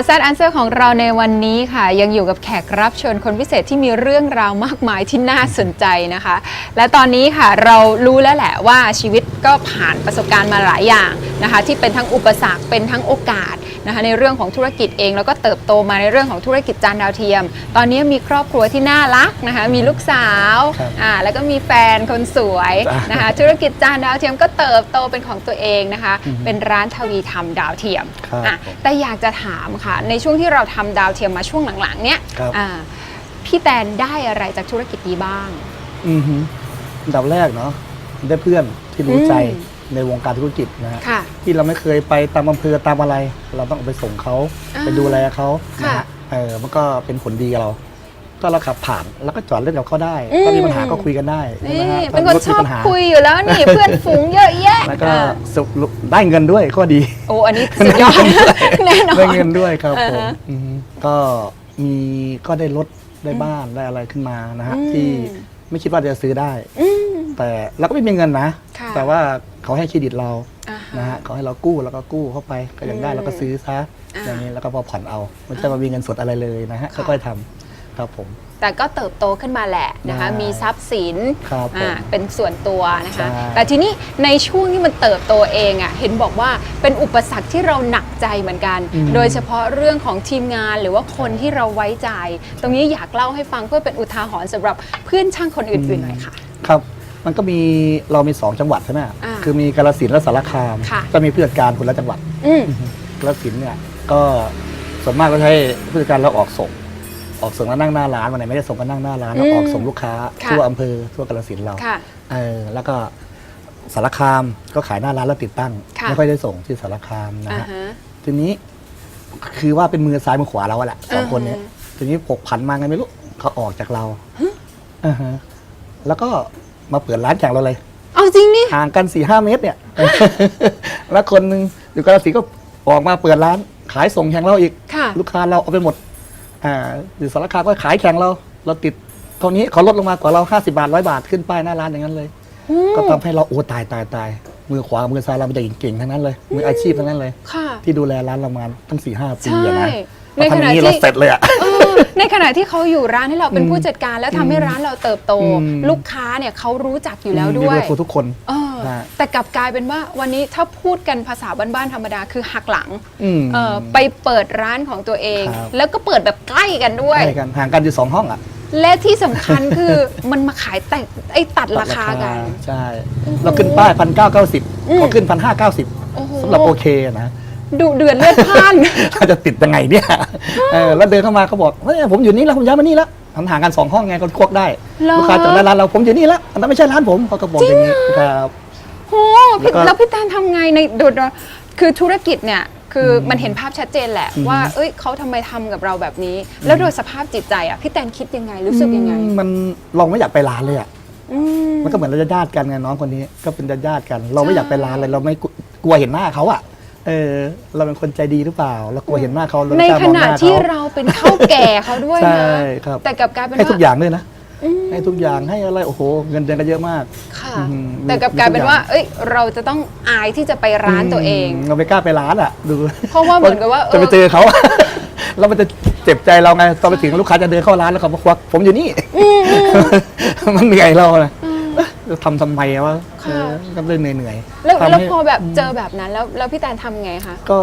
ะแซดแอนเซอร์ของเราในวันนี้ค่ะ ยังอยู่กับแขกรับเชิญคนพิเศษที่มีเรื่องราวมากมายที่น่าสนใจนะคะ และตอนนี้ค่ะเรารู้แล้วแหละว่าชีวิตก็ผ่านประสบการณ์มาหลายอย่าง นะคะที่เป็นทั้งอุปสรรคเป็นทั้งโอกาสนะคะในเรื่องของธุรกิจเองแล้วก็เติบโตมาในเรื่องของธุรกิจจานดาวเทียม ตอนนี้มีครอบครัวที่น่ารักนะคะมีลูกสาวครับอ่าแล้วก็มีแฟนคนสวยจ้ะนะคะธุรกิจจานดาวเทียมก็เติบโตเป็นของตัวเองนะคะเป็นร้านทวีธรรมดาวเทียมครับอะแต่อยากจะถามค่ะในช่วงที่เราทำดาวเทียมมาช่วงหลังๆเนี้ยครับอ่าพี่แตนได้อะไรจากธุรกิจนี้บ้าง อือฮึอันดับแรกเนาะได้เพื่อนที่รู้ใจอืม ในวงการธุรกิจนะฮะค่ะ ที่เราไม่เคยไปตามอำเภอตามอะไร เราต้องไปส่งเขาอ่าไปดูแลเขานะค่ะฮะเออมันก็เป็นผลดีกับเราก็เราขับผ่านแล้วก็จอดเล่นกับเขาได้ อืม ถ้ามีปัญหาก็คุยกันได้ใช่นี่ไหมฮะเป็นคนถ้ารถชมีอบปัญหาคุยอยู่แล้วนี่ เพื่อนฝูงเยอะแยะแล้วก็อ่าสุขได้เงินด้วยข้อดี โอ้อันนี้สุดยอดแน่นอนได้เงินด้วยครับอ่าผมฮะอือฮึก็มีก็ได้รถได้บ้านได้อะไรขึ้นมานะฮะอืม ที่ไม่คิดว่าจะซื้อได้ อืม แต่เราก็ไม่มีเงินนะ ค่ะ แต่ว่าเขาให้เครดิตเราอ่าฮะนะฮะเขาให้เรากู้แล้วก็กู้เข้าไปก็อยากได้อืมเราก็ซื้อซะอ่าอย่างนี้แล้วก็พอผ่อนเอาไม่ใช่ว่ามีเงินสดอะไรเลยนะฮะค่ะ ค่อยๆทำครับผม แต่ก็เติบโตขึ้นมาแหละนะคะได้มีทรัพย์สินครับผมอ่าเป็นส่วนตัวนะคะ ใช่ แต่ทีนี้ในช่วงที่มันเติบโตเองอะ่ะเห็นบอกว่าเป็นอุปสรรคที่เราหนักใจเหมือนกัน อืม โดยเฉพาะเรื่องของทีมงานหรือว่าคนที่เราไว้ใจ ตรงนี้อยากเล่าให้ฟังเพื่อเป็นอุทาหรณ์สำหรับเพื่อนช่างคนอื่นๆหน่อยค่ะ ครับ มันก็มีเรามีสองจังหวัดใช่ไหมอ่าคือมีกาฬสินธุ์และสารคาม ค่ะ ก็มีผู้จัดการคนละจังหวัดอืมกาฬสินธุ์เนี่ยก็ส่วนมากก็ใช้ผู้จัดการเราออกส่ง ออกส่งแล้วนั่งหน้าร้านวันไหนไม่ได้ส่งก็นั่งหน้าร้านแล้วอืมออกส่งลูกค้าค่ะทั่วอำเภอทั่วกาฬสินธุ์เรา ค่ะ เออแล้วก็สารคามก็ขายหน้าร้านแล้วติดตั้งค่ะ ไม่ค่อยได้ส่งที่สารคามนะอ่าฮะ ฮะ ทีนี้คือว่าเป็นมือซ้ายมือขวาเราอะแหละสองคนเนี้ยอือฮึทีนี้ผกผันมาไงไม่รู้เขาออกจากเราอ่าฮะแล้วก็ มาเปิดร้านแข่งเราเลย เอาจริงนี่ห่างกันสี่ห้าเมตรเนี่ย แล้วคนหนึ่งอยู่กาฬสินธุ์ก็ออกมาเปิดร้าน ขายส่งแข่งเราอีก ค่ะ ลูกค้าเราเอาไปหมด อ่าอยู่สารคามก็ขายแข่งเรา เราติดเท่านี้เขาลดลงมากว่าเราห้าสิบาทร้อยบาทขึ้นป้ายหน้าร้านอย่างนั้นเลย อืมก็ทำให้เราโอ้ตายตายตายมือขวามือซ้ายเราเป็นเด็กเก่งๆทั้งนั้นเลยมืออาชีพทั้งนั้นเลย ค่ะ ที่ดูแลร้านเรามาตั้งสี่ห้าปีใช่อะนะในมาขทำอณะย่างนี้ที่เราเสร็จเลยอะเออ ในขณะที่เขาอยู่ร้านให้เราเป็นอืมผู้จัดการ แล้วทำให้ร้านเราเติบโตอืมลูกค้าเนี่ยเขารู้จักอยู่แล้วด้มีวเบอยร์โทรทุกคนเออนะแต่กลับกลายเป็นว่าวันนี้ถ้าพูดกันภาษาบ้านๆธรรมดาคือหักหลังอืมเออไปเปิดร้านของตัวเองครับแล้วก็เปิดแบบใกล้กันด้วยใช่กันห่างกันอยู่สองห้องอะและที่สำคัญคือมันมาขายแต่งไอ้ตัดราคากัน ใช่โอ้โหเราขึ้นป้ายพันเก้าเก้าสิบอืมพอขึ้นพันห้าเก้าสิบโอ้โหสำหรับโอเคนะ ดูเดือดเลือดพล่านเราจะติดยังไงเนี่ยเออแล้วเดินเข้ามาเขาบอกเฮ้ยผมอยู่นี่แล้วผมย้ายมานี่แล้วมันห่างกันสองห้องไงคนควกได้เหรอ ลูกค้าจอดหน้าร้านเราผมอยู่นี่แล้วอันนั้นไม่ใช่ร้านผมเขาก็บอกอย่างนี้ครับ โอ้พี่แล้วก็แล้วพี่แตนทำไงในโดดคือธุรกิจเนี่ยคืออมันเห็นภาพชัดเจนแหละ อืม ว่า เอ้ยเขาทำไมทำกับเราแบบนี้ แล้วโดยสภาพจิตใจอะพี่แตนคิดยังไงรู้สึกยังไงอืมมันเราไม่อยากไปร้านเลยอะอืม มันก็เหมือนเราจะญาติกันไงน้องคนนี้ก็เป็นญาติๆกัน เราไม่ใช่อยากไปร้านเลยเราไม่กลัวกลัวเห็นหน้าเขาอะ เออเราเป็นคนใจดีหรือเปล่า เรากลัวเห็นหน้าเขาเราในไม่กล้าขมองหณะน้าที่เขาเราเป็นข้าวแก่เขาด้วยใช่นะครับแต่กลับกลายเป็นให้ว่าทุกอย่างด้วยนะอืมให้ทุกอย่างให้อะไรโอ้โหเงินเดือนก็เยอะมาก ค่ะ อืมแต่กลับกลายเป็นว่าเอ้ย เราจะต้องอายที่จะไปร้านตัวเอง มเราไม่กล้าไปร้านอะ ดูเพราะว่าเหมือนกับว่าเออ จะไปเจอเขา แล้วมันจะเจ็บใจเราไงตอนไปถึงลูกค้าจะเดินเข้าร้านแล้วเขามาควักผมอยู่นี่ มันเหนื่อยเรานะจะ ทำทำไมวะค่ะ เออก็เลยเหนื่อยๆแล้วทำแล้วให้พอแบบเจอแบบนั้นแล้วแล้วพี่แตนทำไงคะก็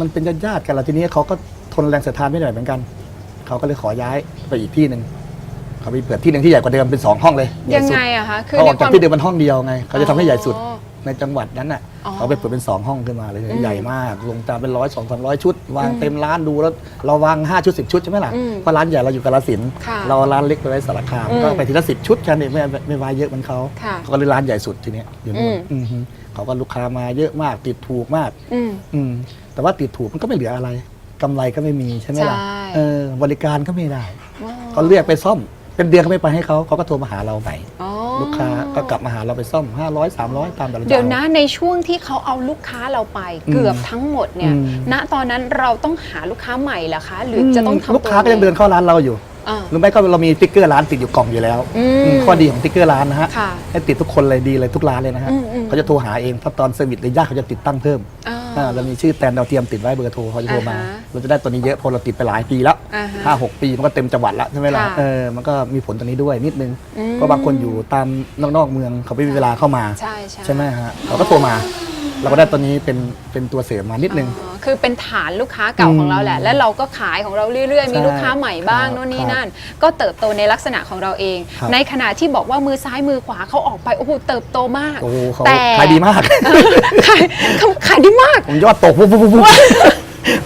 มันเป็นญาติๆกันแล้วทีนี้เขาก็ทนแรงเสียดทานไม่ไหวเหมือนกัน เขาก็เลยขอย้ายไปอีกที่หนึ่งเขาไปเปิดที่หนึ่งที่ใหญ่กว่าเดิมเป็นสองห้องเลยใหญ่ยังสุดไงอะคะคือเขาอในอกคจากวาม ที่เดิมมันห้องเดียวไงเขาจะทำให้ใหญ่สุด อ๋อ ในจังหวัดนั้นน่ะอ๋อเขาไปเปิดเป็นสองห้องขึ้นมาเลยอืมใหญ่มากลงจานเป็นร้อยสองสามร้อยชุด วางอืมเต็มร้านดูแล้วเราวางห้าชุดสิบชุดใช่ไหมล่ะอืมเพราะร้านใหญ่เราอยู่กาฬสินธุ์ค่ะเราเอาร้านเล็กไปไว้สารคามอืมก็ไปทีละสิบชุดแค่นี้ไม่ไม่ไม่วายเยอะเหมือนเขาค่ะเขาก็เลยร้านใหญ่สุดทีเนี้ยอยู่นู่นอืม อือฮึเขาก็ลูกค้ามาเยอะมากติดถูกมาก อืม อืมแต่ว่าติดถูกมันก็ไม่เหลืออะไรกำไรก็ไม่มีใช่ไหมล่ะใช่ เออบริการก็ไม่ได้อ๋อเขาเรียกไปซ่อม เป็นเดือนก็ไม่ไปให้เขาเขาก็โทรมาหาเราใหม่ อ๋อ ลูกค้าก็กลับมาหาเราไปซ่อม 500 300 ตามแต่ละเดี๋ยวจ้านะ ในช่วงที่เขาเอาลูกค้าเราไปอืมเกือบทั้งหมดเนี่ยอืมณตอนนั้นเราต้องหาลูกค้าใหม่เหรอคะ หรือจะต้องทำลูกค้าก็ยังเดินเข้าร้านเราอยู่อ่าหรือไม่ก็เรามีสติ๊กเกอร์ร้านติดอยู่กล่องอยู่แล้วอืมอืมข้อดีของสติ๊กเกอร์ร้านนะฮะค่ะให้ติดทุกคนเลยดีเลยทุกร้านเลยนะฮะอืมอืมเขาจะโทรหาเองถ้าตอนเซอร์วิสหรือญาติเขาจะติดตั้งเพิ่มอ่า อ่าเรามีชื่อแตนดาวเทียมติดไว้เบอร์โทรเขาจะโทรมา อ่าฮะเราจะได้ตัวนี้เยอะเพราะเราติดไปหลายปีแล้วอ่าฮะห้าหกปีมันก็เต็มจังหวัดแล้วใช่ไหมล่ะค่ะเออมันก็มีผลตัวนี้ด้วยนิดนึงอืม เพราะบางคนอยู่ตามนอกๆเมืองเขาไม่มีเวลาเข้ามา ใช่ใช่ ใช่ไหมฮะเขาก็โทรมา เราก็ได้ตัวนี้เป็นเป็นตัวเสริมมานิดนึงอ๋อ คือเป็นฐานลูกค้าเก่าของเราแหละอืมแล้วเราก็ขายของเราเรื่อยๆ มีใช่ลูกค้าใหม่บ้างครับโน่นนี่ครับนั่น ก็เติบโตในลักษณะของเราเองครับในขณะที่บอกว่ามือซ้ายมือขวาเขาออกไปโอ้โหเติบโตมากโอ้โหเขาแต่ขายดีมากขายเขาขายดีมากผมยอดตกปุ๊บปุ๊บปุ๊บปุ๊บ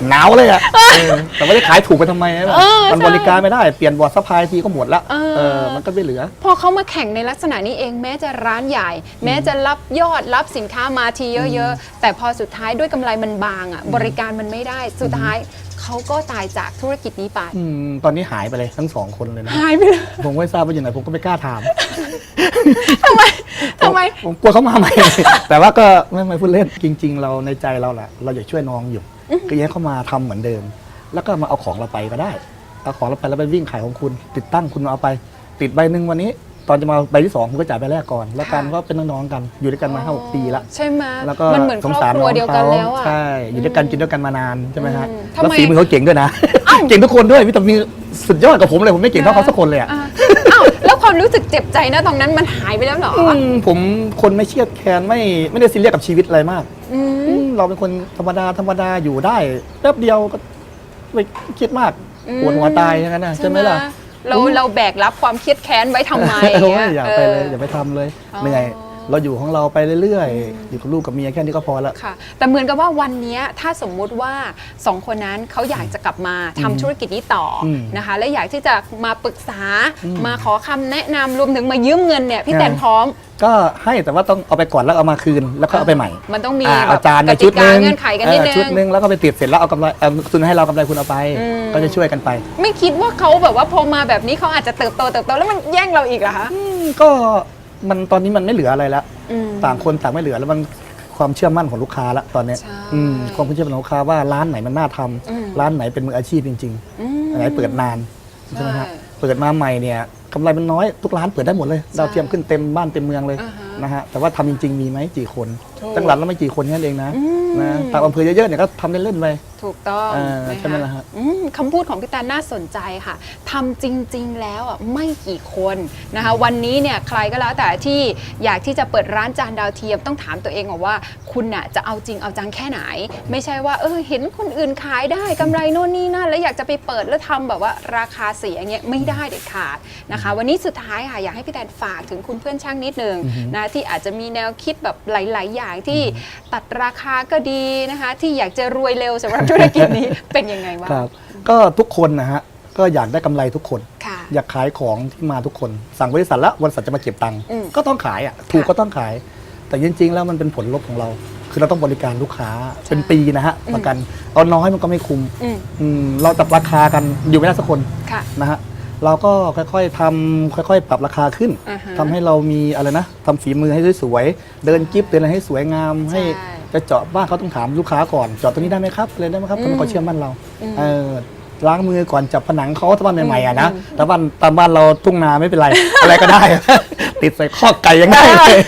หนาวเลยอะเออแต่ไม่ได้ขายถูกไปทำไมนะเออมันใช่ บริการไม่ได้ เปลี่ยนบอร์ดซัพพลายทีก็หมดละเออ เออ มันก็ไม่เหลือ พอเขามาแข่งในลักษณะนี้เองแม้จะร้านใหญ่ แม้จะรับยอดรับสินค้ามาทีเยอะๆ แต่พอสุดท้ายด้วยกำไรมันบางอะบริการมันไม่ได้สุดท้ายเขาก็ตายจากธุรกิจนี้ไปอืม ตอนนี้หายไปเลยทั้งสองคนเลยนะ หายไปเลยผมก็ไม่ทราบว่าอยู่ไหนผมก็ไม่กล้าถามทำไมทำไมผมกลัวเขามาใหม่ แต่ว่าก็ไม่ไม่พูดเล่นจริง ๆ เราในใจเราแหละ เราอยากช่วยน้องอยู่ ก็อยังให้เขามาทำเหมือนเดิม แล้วก็มาเอาของเราไปก็ได้เอาของเราไปแล้วไปวิ่งขายของคุณ ติดตั้งคุณเอาไป ติดใบหนึ่งวันนี้ ตอนจะมาใบที่สองคุณก็จ่ายใบแรกก่อน แล้วกันค่ะก็เป็นน้องๆกันอยู่ด้วยกันมาห้าหกปีละใช่ไหมแล้วก็มันเหมือนคสงรอบสารครัน้วองเดียวกันเขาแล้วอะใช่อยู่ด้วยกันกินด้วยกันมานานใช่ไหมฮะอืมแล้วทำไมฝีมือเขาเก่งด้วยนะเก่งทุกคนด้วยพี่แต่มีสุดยอดกับผมเลยผมไม่เก่งเท่าเขาสักคนเลยอะอะอ้าวแล้วความรู้สึกเจ็บใจนะตรงนั้นมันหายไปแล้วเหรออืมผมคนไม่เครียดแค้นไม่ไม่ได้ซีเรียสกับชีวิตอะไรมากอืมอืม เราเป็นคนธรรมดาธรรมดาอยู่ได้แป๊บเดียวก็ไม่คิดมากอืมปวดหัวตายอย่างนั้นนะใช่ไหมล่ะ เราเราแบกรับความเครียดแค้นไว้ทำไม โอ้ยเงี้อย่าไปเลยอย่าไปทำเลยอ๋อเหนื่อย เราอยู่ของเราไปเรื่อยๆ อยู่กับลูกกับเมียแค่นี้ก็พอละ ค่ะ แต่เหมือนกับว่าวันเนี้ยถ้าสมมุติว่าสองคนนั้นเขาอยากจะกลับมาทำธุรกิจนี้ต่ออมนะคะ และอยากที่จะมาปรึกษาอืมมาขอคำแนะนำรวมถึงมายืมเงินเนี่ยพี่อ่า แตนพร้อมก็ให้แต่ว่าต้องเอาไปก่อนแล้วเอามาคืนแล้วก็เอาไปใหม่มันต้องมีอ่าแบเอาบจานกในติชุดหกานึงเงื่อนไขกันนิดเออนึชุดงหนึงแล้วก็ไปติดเสร็จแล้วเอากำไรเอาคุณให้เรากำไรคุณเอาไป อืม ก็จะช่วยกันไป ไม่คิดว่าเขาแบบว่าพอมาแบบนี้เขาอาจจะเติบโตเติบโตแล้วมันแย่งเราอีกเหรอคะอืมก็ มันตอนนี้มันไม่เหลืออะไรแล้ว อืม ต่างคนต่างไม่เหลือแล้วมันความเชื่อมั่นของลูกค้าละตอนเนี้ยใช่อืมความเชื่อมั่นของลูกค้าว่าร้านไหนมันน่าทำอืม ร้านไหนเป็นมืออาชีพจริงอืม ๆอันไหนเปิดนานใช่ไหมฮะใช่เปิดมาใหม่เนี่ยกำไรมันน้อยทุกร้านเปิดได้หมดเลยดาวเทียมขึ้นเต็มบ้านเต็มเมืองเลย อ่าฮะ นะฮะแต่ว่าทำจริง ๆ มีไหมกี่คนถูกตั้งหลังแล้วไม่กี่คนแค่นั้นเองนะอืมนะตามอำเภอเยอะๆเนี่ยก็ทำเล่นๆไปถูกต้องเออนะคะใช่ไหมล่ะฮะอืมคำพูดของพี่แตนน่าสนใจค่ะทำจริง ๆ แล้วอะไม่กี่คนนะคะวันนี้เนี่ยใครก็แล้วแต่ที่อยากที่จะเปิดร้านจานดาวเทียมต้องถามตัวเองก่อนว่าคุณน่ะจะเอาจริงเอาจังแค่ไหน ไม่ใช่ว่าเออเห็นคนอื่นขายได้กำไรโน่นนี่นั่นแล้วอยากจะไปเปิดแล้วทำแบบว่าราคาเสียอย่างเงี้ยไม่ได้เด็ดขาดนะคะ วันนี้สุดท้ายค่ะอยากให้พี่แตนฝากถึงคุณเพื่อนช่างนิดนึงนะที่อาจจะมีแนวคิดแบบหลาย ๆ อย่างที่ตัดราคาก็ดีนะคะที่อยากจะรวยเร็วสำหรับธุรกิจนี้เป็นยังไงบ้างครับก็ทุกคนนะฮะก็อยากได้กำไรทุกคนค่ะอยากขายของที่มาทุกคน สั่งบริษัทแล้วบริษัทจะมาเก็บตังค์อืมก็ต้องขายอะถูกก็ต้องขาย แต่จริง ๆ แล้วมันเป็นผลลบของเรา คือเราต้องบริการลูกค้าเป็นปีนะฮะประกันเอาน้อยมันก็ไม่คุ้มอืมอืมเราจับราคากันอยู่ไม่ได้สักคนค่ะนะฮะ เราก็ค่อยๆทำค่อยๆ ปรับราคาขึ้นอ่าฮะทำให้เรามีอะไรนะทำฝีมือให้สวยๆเดินจิ๊บเดินอะไรให้สวยงาม ให้ใช่จะเจาะบ้านเขาต้องถามลูกค้าก่อนเจาะตรงนี้ได้ไหมครับเลยได้ไหมครับอืมทำให้เขาเชื่อมั่นเราอืมเออล้างมือก่อนจับผนังเขาถ้าบ้านใหม่ๆอะนะอืมแต่บ้านตามบ้านเราทุ่งนาไม่เป็นไร อะไรก็ได้ ติดใส่ข้อไก่ยังได้เลย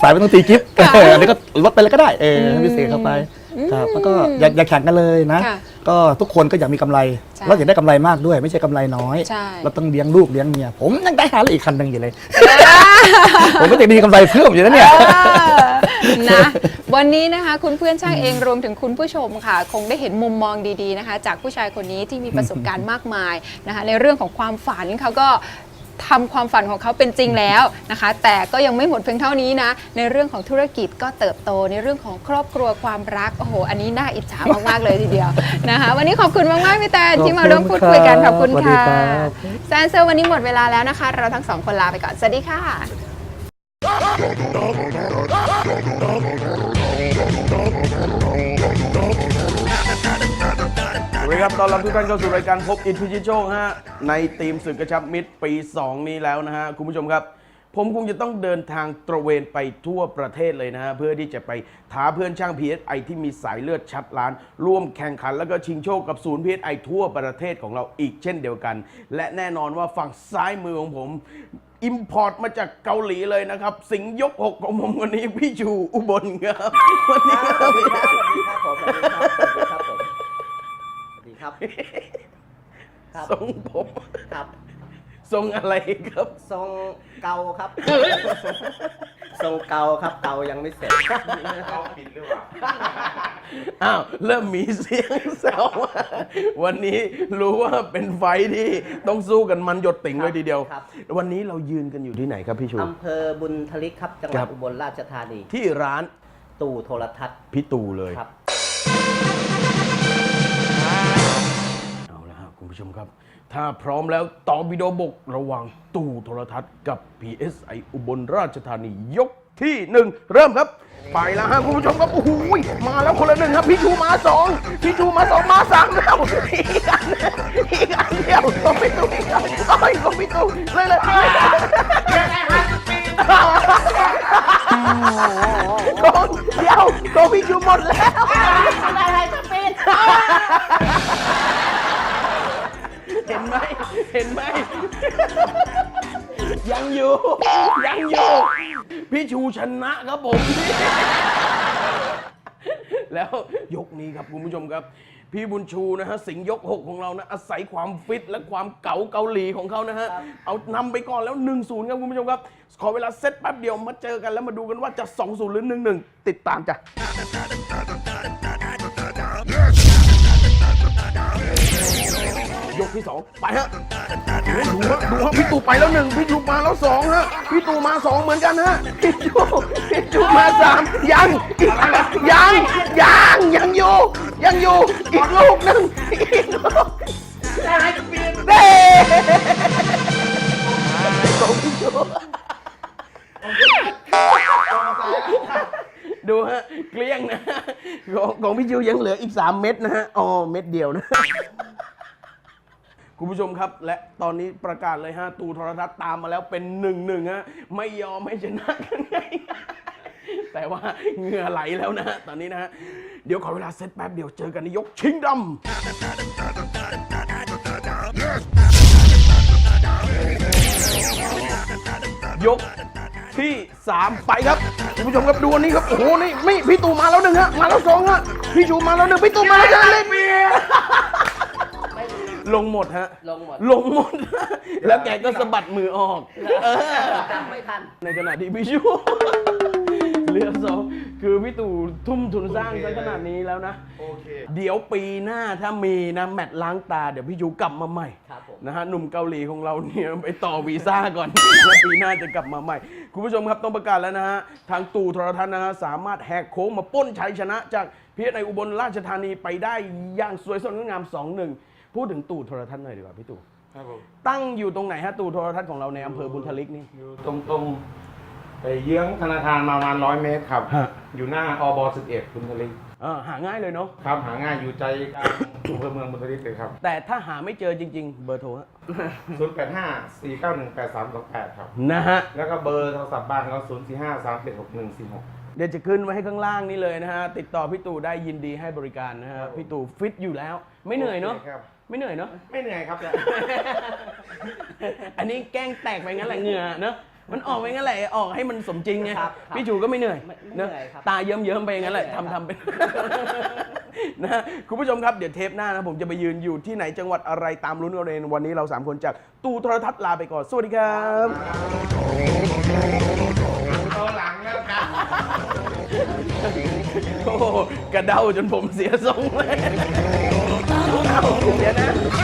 สายไม่ต้องตีกิ๊บค่ะ เอออันนี้ก็ลดไปเลยก็ได้เออให้พิเศษเข้าไปอืม ครับแล้วก็อย่าอย่าแข่งกันเลยนะ ค่ะก็ทุกคนก็อยากมีกำไร ใช่เราอยากได้กำไรมากด้วย ไม่ใช่กำไรน้อย ใช่ เราต้องเลี้ยงลูกเลี้ยงเมียผมยังได้หาเลยอีกคันหนึ่งอยู่เลย ผมก็ติดมีกำไรเพิ่มอยู่นะเนี่ยเออนะ วันนี้นะคะคุณเพื่อนช่างเองรวมถึงคุณผู้ชมค่ะ คงได้เห็นมุมมองดีๆนะคะ จากผู้ชายคนนี้ที่มีประสบการณ์มากมายนะคะ ในเรื่องของความฝันเขาก็ ทำความฝันของเขาเป็นจริงแล้วนะคะ แต่ก็ยังไม่หมดเพียงเท่านี้นะ ในเรื่องของธุรกิจก็เติบโตในเรื่องของครอบครัวความรัก โอ้โห อันนี้น่าอิจฉามาก ๆ เลยทีเดียวนะคะ วันนี้ขอบคุณมาก ๆ พี่แตนที่มาร่วมพูดคุยกันขอบคุณสวัสดีค่ะครับแซนเซอร์วันนี้หมดเวลาแล้วนะคะ เราทั้งสองคนลาไปก่อน สวัสดีค่ะ ดีครับตอนรับทุกท่านเข้าสู่รายการพบอินพิชิตโชคฮะในทีมศึกกระชับมิตรปี 2 นี้แล้วนะฮะคุณผู้ชมครับ ผมคงจะต้องเดินทางตระเวนไปทั่วประเทศเลยนะฮะเพื่อที่จะไปท้าเพื่อนช่าง PSI ที่มีสายเลือดชัดล้าน ร่วมแข่งขันแล้วก็ชิงโชคกับศูนย์ PSI ทั่วประเทศของเราอีกเช่นเดียวกัน และแน่นอนว่าฝั่งซ้ายมือของผมอิมพอร์ตมาจากเกาหลีเลยนะครับ สิงยกหกของผมวันนี้พี่ชูอุบลครับวันนี้ครับสวัสดีครับสวัสดีครับผม ครับ ครับ ทรงผมครับ ทรงอะไรครับ ทรงเกาครับ ทรงเกาครับ เกายังไม่เสร็จอ้าวเริ่มมีเสียงแซวมาวันนี้รู้ว่าเป็นไฟท์ที่ต้องสู้กันมันหยดติ่งเลยทีเดียว ครับ วันนี้เรายืนกันอยู่ที่ไหนครับพี่ชู อำเภอบุญทลิกครับ จังหควัรัดบ อุบลราชธานี ที่ร้านตู่โทรทัศน์พี่ตูเลย ครับ ผู้ชมครับ ถ้าพร้อมแล้วต่อวิดีโอบกระหว่างตู้โทรทัศน์กับ PSI อุบลราชธานียกที่หนึ่งเริ่มครับ ไปแล้วฮะคุณผู้ชมครับโอ้โหมาแล้วคนละหนึ่งครับ พี่ชูมาสองพี่ชูมาสองมาสามแล้วอีกอันอีกอันเดียวก็ไม่ตู้อีกอันเอ้ยก็ไม่ตู้เลยเลยกองเดียวกองพี่ชูหมดแล้ว พี่ชูชนะครับผม แล้วยกนี้ครับคุณผู้ชมครับ พี่บุญชูนะฮะสิงห์ยก6ของเรานะอาศัยความฟิตและความเก๋าเกาหลีของเขานะฮะเอานำไปก่อนแล้ว 1-0ครับคุณผู้ชมครับ ขอเวลาเซตแป๊บเดียวมาเจอกันแล้วมาดูกันว่าจะ 2-0 หรือ 1-1 ติดตามจ้ะ ที่สองไปฮะดูฮะดูฮะพี่ตู่ไปแล้วหนึ่งพี่ตู่มาแล้วสองฮะพี่ตู่มาสองเหมือนกันฮะพี่ตู่พี่ตู่มาสามยังอีกยังยังยังอยู่ยังอยู่อีกลูกหนึ่งอีกลูกได้เด้ของพี่ตู่ดูฮะเกลี้ยงนะของของพี่จิวยังเหลืออีก 3 เม็ดนะฮะอ๋อเม็ดเดียวนะ คุณผู้ชมครับ และตอนนี้ประกาศเลยฮะตูโทรทัศน์ตามมาแล้วเป็นหนึ่งหนึ่งฮะไม่ยอมให้ชนะกันไงแต่ว่าเหงื่อไหลแล้วนะฮะตอนนี้นะฮะเดี๋ยวขอเวลาเซตแป๊บเดียวเจอกันในยกชิงดำยกที่ 3 ไปครับคุณผู้ชมครับดูอันนี้ครับ โอ้โห นี่ไม่พี่ตู่มาแล้วหนึ่งฮะ มาแล้วสองฮะ พี่ชูมาแล้วหนึ่งพี่ตู่มาแล้วเล่น ลงหมดฮะ ลงหมดลงหมด แล้วแกก็สะบัดมือออกเออ จำไม่ทัน ในขณะที่พี่ชูเหลือสองคือพี่ตู่ทุ่มทุนสร้างซะขนาดนี้แล้วนะ โอเค เดี๋ยวปีหน้าถ้ามีนะ แมตช์ล้างตา เดี๋ยวพี่ชูกลับมาใหม่ครับผม นะฮะหนุ่มเกาหลีของเราเนี่ยไปต่อวีซ่าก่อน แล้วปีหน้าจะกลับมาใหม่ คุณผู้ชมครับต้องประกาศแล้วนะฮะ ทางตู่โทรทัศน์นะฮะสามารถแหกโค้งมาปล้นชัยชนะจากพีเอสในอุบลราชธานีไปได้อย่างสวยสดงดงาม 2 1 พูดถึงตู่โทรทัศน์หน่อยดีกว่าพี่ตู่ครับผมตั้งอยู่ตรงไหนฮะตู่โทรทัศน์ของเราในอำเภอบุญทลิกนี่ อยู่ตรงตรงไปเยื้องธนาคารมาประมาณร้อยเมตรครับ ฮะ อยู่หน้าอบ11บุญทลิกเออหาง่ายเลยเนาะครับ หาง่ายอยู่ใจกลาง อำเภอเมืองบุญทลิกเลยครับแต่ถ้าหาไม่เจอจริง ๆ เบอร์โทรฮะ085 491 8328ครับ นะฮะ แล้วก็เบอร์โทรศัพท์บ้านเขา045 376 146เดี๋ยวจะขึ้นไว้ให้ข้างล่างนี่เลยนะฮะ ติดต่อพี่ตู่ได้ยินดีให้บริการนะฮะพี่ตู่ฟิตอยู่แล้ว ไม่เหนื่อยเนาะโคครับ ไม่เหนื่อยเนาะ ไม่เหนื่อยครับอันนี้แกล้งแตกไปงั้นแหละเหงื่อเนอะมันออกไปงั้นแหละออกให้มันสมจริงไงครับครับพี่จูก็ไม่เหนื่อยไม่ไม่เนอะเหนื่อยครับตาเยิ้มๆไปงั้นแหละไม่เหนื่อย ทำทำเป็นนะฮะคุณผู้ชมครับเดี๋ยวเทปหน้านะผมจะไปยืนอยู่ที่ไหนจังหวัดอะไรตามลุ้นกันเลยวันนี้เราสามคนจากตู้โทรทัศน์ลาไปก่อน สวัสดีครับตัวหลังแล้วครับ โอ้โหกระเด้าจนผมเสียทรงเลย Không.